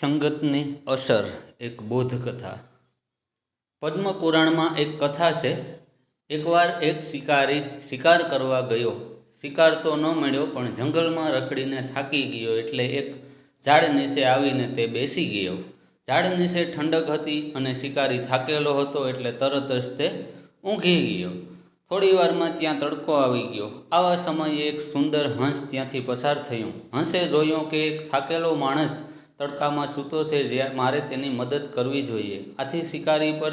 સંગતની અસર એક બોધકથા. પદ્મપુરાણમાં એક કથા છે, એકવાર એક શિકારી શિકાર કરવા ગયો. શિકાર તો ન મળ્યો, પણ જંગલમાં રખડીને થાકી ગયો એટલે એક ઝાડ નીચે આવીને તે બેસી ગયો. ઝાડ નીચે ઠંડક હતી અને શિકારી થાકેલો હતો એટલે તરત જ તે ઊંઘી ગયો. થોડી વારમાં ત્યાં તડકો આવી ગયો. આવા સમયે એક સુંદર હંસ ત્યાંથી પસાર થયો. હંસે જોયું કે એક થાકેલો માણસ તડકામાં સૂતો છે, જે મારે તેની મદદ કરવી જોઈએ. આથી શિકારી પર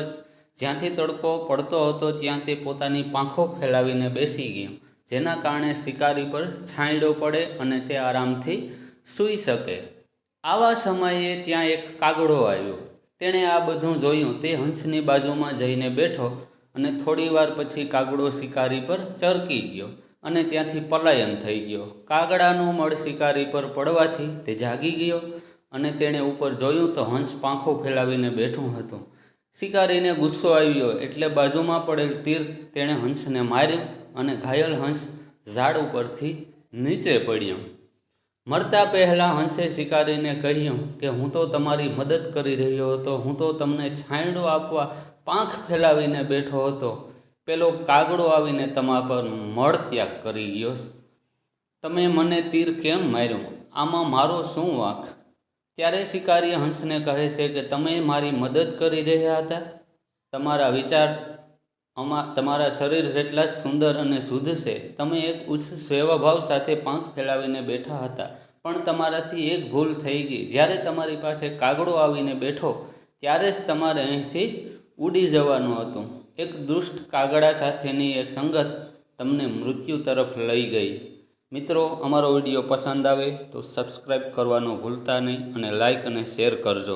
જ્યાંથી તડકો પડતો હતો, ત્યાં તે પોતાની પાંખો ફેલાવીને બેસી ગયો, જેના કારણે શિકારી પર છાંયડો પડે અને તે આરામથી સૂઈ શકે. આવા સમયે ત્યાં એક કાગડો આવ્યો. તેણે આ બધું જોયું. તે હંસની બાજુમાં જઈને બેઠો અને થોડીવાર પછી કાગડો શિકારી પર ચરકી ગયો અને ત્યાંથી પલાયન થઈ ગયો. કાગડાનું મળ શિકારી પર પડવાથી તે જાગી ગયો અને તેણે ઉપર જોયું તો હંસ પાંખો ફેલાવીને બેઠું હતું. શિકારીને ગુસ્સો આવ્યો. એટલે બાજુમાં પડેલ તીર તેણે હંસને માર્યો અને ઘાયલ હંસ ઝાડ ઉપરથી નીચે પડ્યો. મરતા પહેલાં હંસે શિકારીને કહ્યું કે, હું તો તમારી મદદ કરી રહ્યો હતો. હું તો તમને છાંયડો આપવા પાંખ ફેલાવીને બેઠો હતો. પેલો કાગડો આવીને તમારા પર મળ ત્યાગ કરી ગયો. તમે મને તીર કેમ માર્યો? આમાં મારો શું વાંક? ત્યારે શિકારી હંસને કહે છે કે, તમે મારી મદદ કરી રહ્યા હતા? તમારા વિચાર અમા, તમારા શરીર જેટલા સુંદર અને શુદ્ધ છે. તમે એક ઉચ્ચ સેવાભાવ સાથે પાંખ ફેલાવીને બેઠા હતા, પણ તમારાથી એક ભૂલ થઈ ગઈ. જ્યારે તમારી પાસે કાગડો આવીને બેઠો, ત્યારે જ તમારે અહીંથી ઉડી જવાનું હતું. એક દુષ્ટ કાગડા સાથેની એ સંગત તમને મૃત્યુ તરફ લઈ ગઈ. મિત્રો, અમારો વીડિયો પસંદ આવે તો સબસ્ક્રાઈબ કરવાનું ભૂલતા નહીં અને લાઈક અને શેર કરજો.